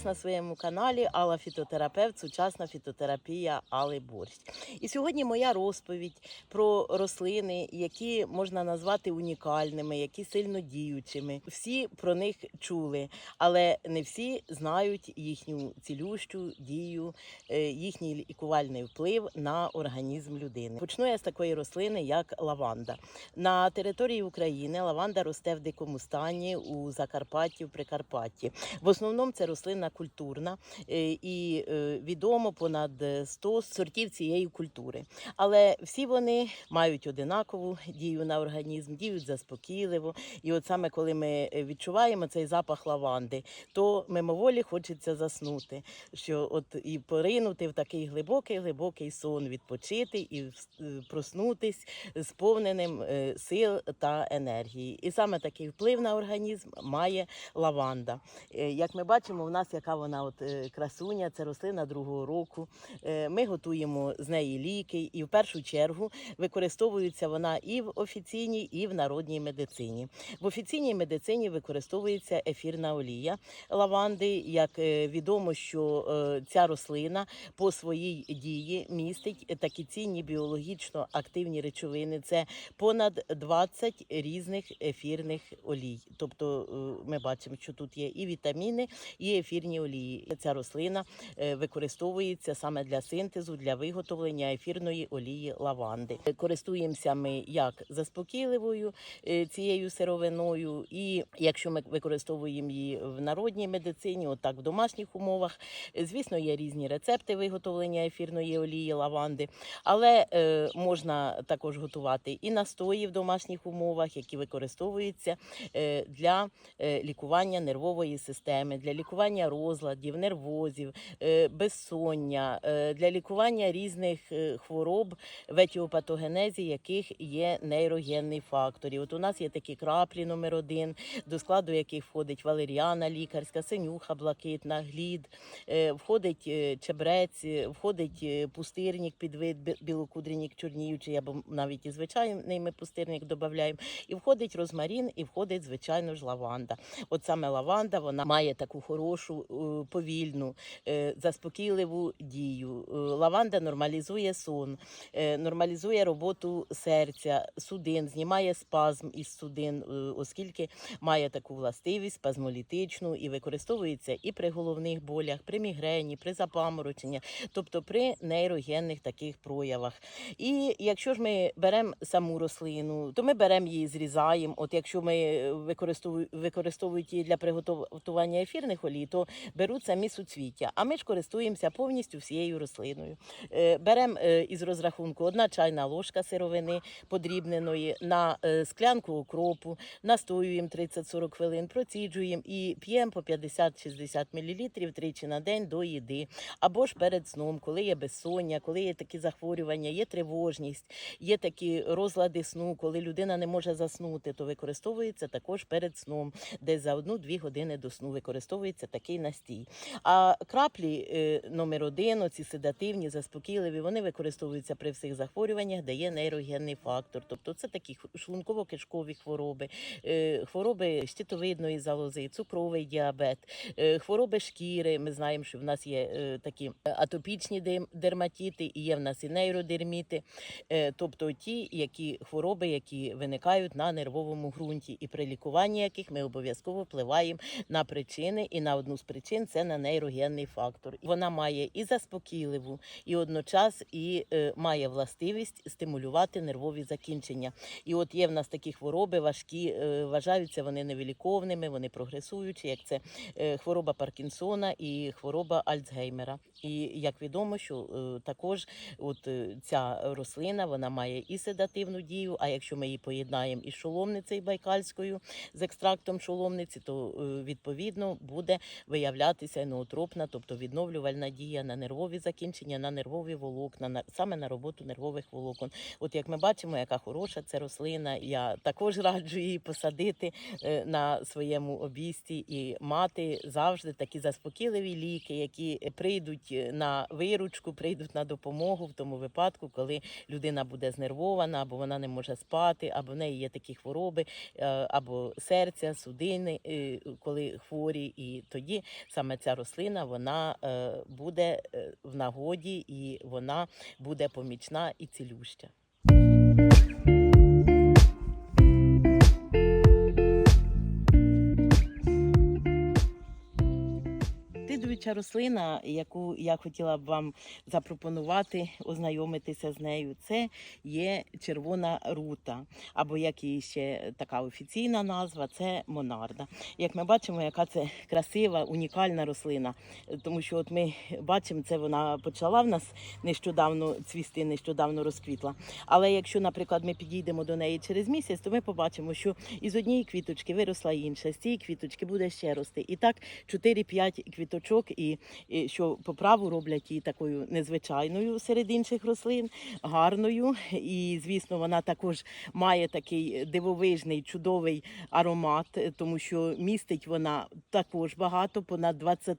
вас на своєму каналі Алла Фітотерапевт, сучасна фітотерапія Алли Борщ. І сьогодні моя розповідь про рослини, які можна назвати унікальними, які сильно діючими. Всі про них чули, але не всі знають їхню цілющу дію, е, їхній лікувальний вплив на організм людини. Почну я з такої рослини, як лаванда. На території України лаванда росте в дикому стані у Закарпатті, в Прикарпатті. В основному це рослина культурна е, і е, відомо понад 100 сортів цієї культури. Але всі вони мають одинакову дію на організм, діють заспокійливо. І от саме коли ми е, відчуваємо цей запах лаванди, то мимоволі хочеться заснути, що от і поринути в такий глибокий глибокий сон, відпочити і проснутись сповненим сил та енергії. І саме такий вплив на організм має лаванда. Як ми бачимо, у нас яка вона от е, красуня, це рослина другого року. Е, Ми готуємо з неї ліки, і в першу чергу використовується вона і в офіційній, і в народній медицині. В офіційній медицині використовується ефірна олія лаванди. Як е, відомо, що ця рослина по своїй дії містить такі цінні біологічно активні речовини. Це понад 20 різних ефірних олій. Тобто ми бачимо, що тут є і вітаміни, і ефірні олії. Ця рослина е, використовується саме для синтезу, для виготовлення ефірної олії лаванди. Е, Користуємося ми як заспокійливою е, цією сировиною, і якщо ми використовуємо її в народній медицині, отак в домашніх умовах, звісно, є різні рецепти виготовлення ефірної олії лаванди, але можна також готувати і настої в домашніх умовах, які використовуються для лікування нервової системи, для лікування розладів, нервозів, е, безсоння, е, для лікування різних е, хвороб, в етіопатогенезі яких є нейрогенний фактор. От у нас є такі краплі номер один, до складу яких входить валеріана лікарська, синюха блакитна, глід, входить чебрець, входить пустирник, підвид бі- білокудренік чорніючий, або навіть і звичайний ми пустирник додаємо. І входить розмарін, і входить, звичайно ж, лаванда. От саме лаванда вона має таку хорошу, повільну, е, заспокійливу дію. Е, Лаванда нормалізує сон, е, нормалізує роботу серця, судин, знімає спазм із судин, е, оскільки має таку властивість спазмолітичну і використовується і при головних болях, при мігрені, при запамороченні, тобто при нейрогенних таких проявах. І якщо ж ми беремо саму рослину, то ми беремо її, зрізаємо. От якщо ми використовуємо використовують її для приготування ефірних олій, то беруть самі суцвіття. А ми ж користуємося повністю всією рослиною. Е, Беремо е, із розрахунку одна чайна ложка сировини подрібненої на е, склянку окропу, настоюємо 30-40 хвилин, проціджуємо і п'ємо по 50-60 мл тричі на день до їди. Або ж перед сном, коли є безсоння, коли є такі захворювання, є тривожність, є такі розлади сну, коли людина не може заснути, то використовується також перед сном, десь за одну-дві години до сну використовується такий настій. А краплі е, номер один, оці седативні, заспокійливі, вони використовуються при всіх захворюваннях, де є нейрогенний фактор. Тобто це такі шлунково-кишкові хвороби, е, хвороби щитовидної залози, цукровий діабет, е, хвороби шкіри. Ми знаємо, що в нас є такі атопічні дерматити, і є в нас і нейродерміти, тобто ті, які хвороби, які виникають на нервовому ґрунті, і при лікуванні яких ми обов'язково впливаємо на причини, і на одну з причин це на нейрогенний фактор. Вона має і заспокійливу, і одночас і е, має властивість стимулювати нервові закінчення. І от є в нас такі хвороби важкі, е, вважаються вони невиліковними, вони прогресуючі, як це е, хвороба Паркінсона і хвороба Альцгеймера. І як відомо, що е, також от е, ця рослина вона має і седативну дію. А якщо ми її поєднаємо із шоломницею байкальською з екстрактом шоломниці, то е, відповідно буде виявлятися ноотропна, тобто відновлювальна дія на нервові закінчення, на нервові волокна, на саме на роботу нервових волокон. От як ми бачимо, яка хороша це рослина. Я також раджу її посадити на своєму обійсті і мати завжди такі заспокійливі ліки, які прийдуть е, на виручку, прийдуть на допомогу в тому випадку, коли людина буде знервована, або вона не може спати, або в неї є такі хвороби, е, або серця, судини, е, коли хворі, і тоді саме ця рослина вона буде в нагоді і вона буде помічна і цілюща. Слідуюча рослина, яку я хотіла б вам запропонувати, ознайомитися з нею, це є червона рута, або як її ще така офіційна назва, це монарда. Як ми бачимо, яка це красива, унікальна рослина, тому що от ми бачимо, це вона почала в нас нещодавно цвісти, нещодавно розквітла. Але якщо, наприклад, ми підійдемо до неї через місяць, то ми побачимо, що із однієї квіточки виросла інша, з цієї квіточки буде ще рости. І так 4-5 квіточок, і, і що по праву роблять її такою незвичайною серед інших рослин, гарною. І, звісно, вона також має такий дивовижний, чудовий аромат, тому що містить вона також багато, понад 20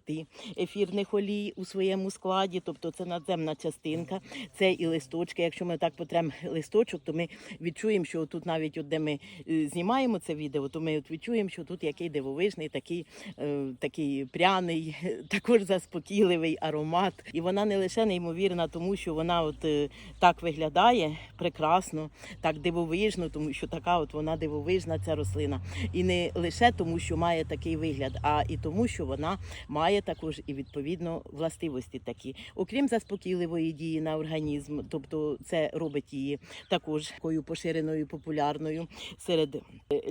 ефірних олій у своєму складі, тобто це надземна частинка, це і листочки. Якщо ми так потремо листочок, то ми відчуємо, що тут навіть от де ми е, знімаємо це відео, то ми от відчуємо, що тут який дивовижний, такий, е, такий пряний, також заспокійливий аромат. І вона не лише неймовірна, тому що вона от е, так виглядає прекрасно, так дивовижно, тому що така от вона дивовижна, ця рослина. І не лише тому, що має такий вигляд, а і тому, що вона має також і відповідно властивості такі. Окрім заспокійливої дії на організм, тобто це робить її також такою поширеною, популярною серед е,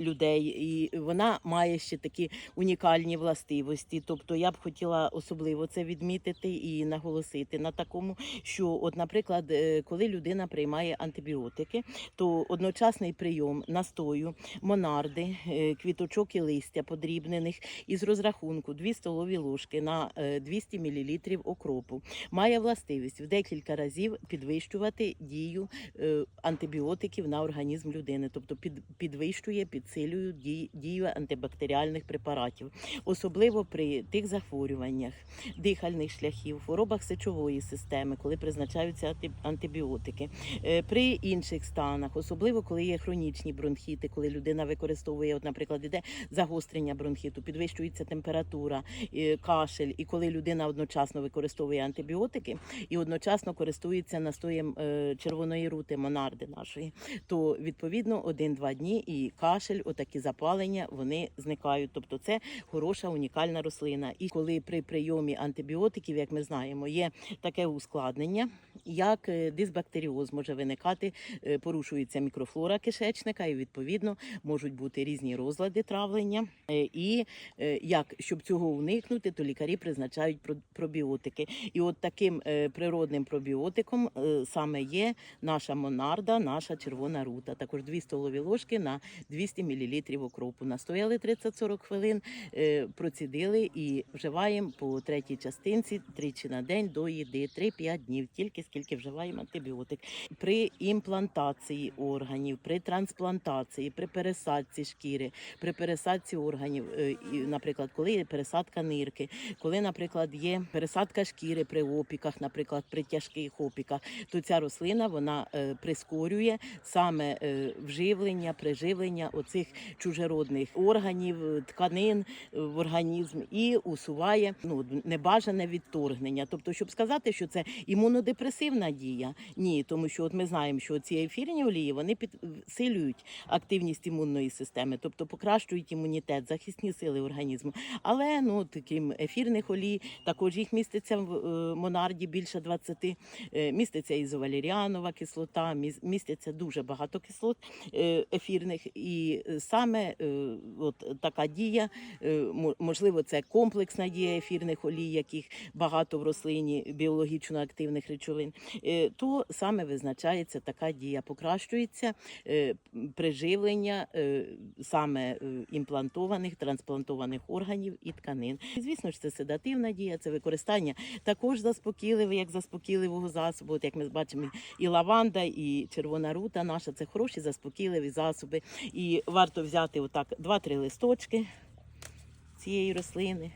людей. І вона має ще такі унікальні властивості. Тобто я б хотіла особливо це відмітити і наголосити на такому, що, от, наприклад, е, коли людина приймає антибіотики, то одночасний прийом настою, монарди, е, квіточок і листя подрібнених із розрахунку 2 столові ложки на е, 200 мл окропу. Має властивість в декілька разів підвищувати дію е, антибіотиків на організм людини, тобто під, підвищує, підсилює ді- дію антибактеріальних препаратів, особливо при тих захворюваннях дихальних шляхів, хворобах сечової системи, коли призначаються антибіотики, Е, при інших станах, особливо коли є хронічні бронхіти, коли людина використовує, от, наприклад, іде загострення бронхіту, підвищується температура, е, кашель, і коли людина одночасно використовує антибіотики і одночасно користується настоєм е, червоної рути монарди нашої, то відповідно один-два дні і кашель, отакі запалення, вони зникають. Тобто це хороша унікальна рослина. І коли при прийомі антибіотиків, як ми знаємо, є таке ускладнення, як е, дисбактеріоз може виникати, е, порушується мікрофлора кишечника, і відповідно можуть бути різні розлади травлення. Е, І як щоб цього уникнути, то лікарі призначають пробіотики. І от таким природним пробіотиком саме є наша монарда, наша червона рута. Також 2 столові ложки на 200 мл окропу. Настояли 30-40 хвилин, процідили і вживаємо по третій частинці тричі на день до їди, 3-5 днів, тільки скільки вживаємо антибіотик. При імплантації органів, при трансплантації, при пересадці шкіри, при пересадці органів, е, наприклад, коли пересадка нирки, коли, наприклад, є пересадка шкіри при опіках, наприклад, при тяжких опіках, то ця рослина вона е, прискорює саме е, вживлення, приживлення оцих чужеродних органів, тканин в організм і усуває ну небажане відторгнення. Тобто, щоб сказати, що це імунодепресивна дія, ні, тому що от ми знаємо, що ці ефірні олії вони підсилюють активність імунної системи, тобто покращують імунітет, захисні сили організму. Але ну таким ефірних олій також їх міститься в е, монарді більше 20, е, міститься ізовалеріанова кислота, міститься дуже багато кислот е, ефірних, і саме от така дія, можливо, це комплексна дія ефірних олій, яких багато в рослині біологічно активних речовин, е, то саме визначається така дія, покращується е, приживлення е, саме імплантованих, трансплантованих органів і тканин. Звісно ж, це седативна дія, це використання також заспокійливе, як заспокійливого засобу. От як ми бачимо, і лаванда, і червона рута наша це хороші заспокійливі засоби. І варто взяти отак 2-3 листочки цієї рослини.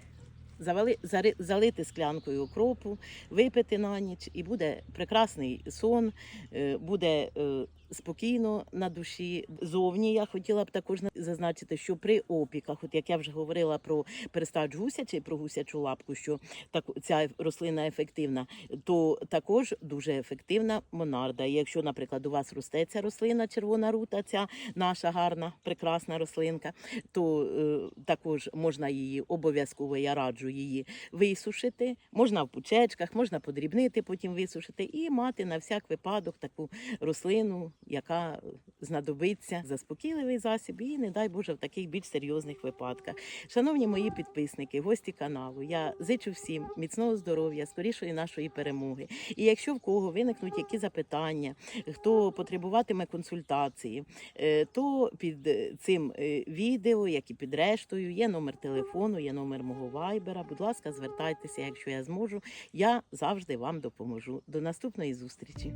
Завали, зари- залити склянкою окропу, випити на ніч, і буде прекрасний сон, е, буде е, спокійно на душі. Зовні я хотіла б також зазначити, що при опіках, от як я вже говорила про перестач гусячий, про гусячу лапку, що так ця рослина ефективна, то також дуже ефективна монарда. Якщо, наприклад, у вас росте ця рослина, червона рута, ця наша гарна, прекрасна рослинка, то е, також можна її обов'язково, я раджу її висушити. Можна в пучечках, можна подрібнити, потім висушити і мати на всяк випадок таку рослину, яка знадобиться заспокійливий засіб, і не дай Боже в таких більш серйозних випадках. Шановні мої підписники, гості каналу, я зичу всім міцного здоров'я, скорішої нашої перемоги. І якщо в кого виникнуть які запитання, хто потребуватиме консультації, е, то під е, цим е, відео, як і під рештою, є номер телефону, є номер мого вайбера. Будь ласка, звертайтеся, якщо я зможу. Я завжди вам допоможу. До наступної зустрічі.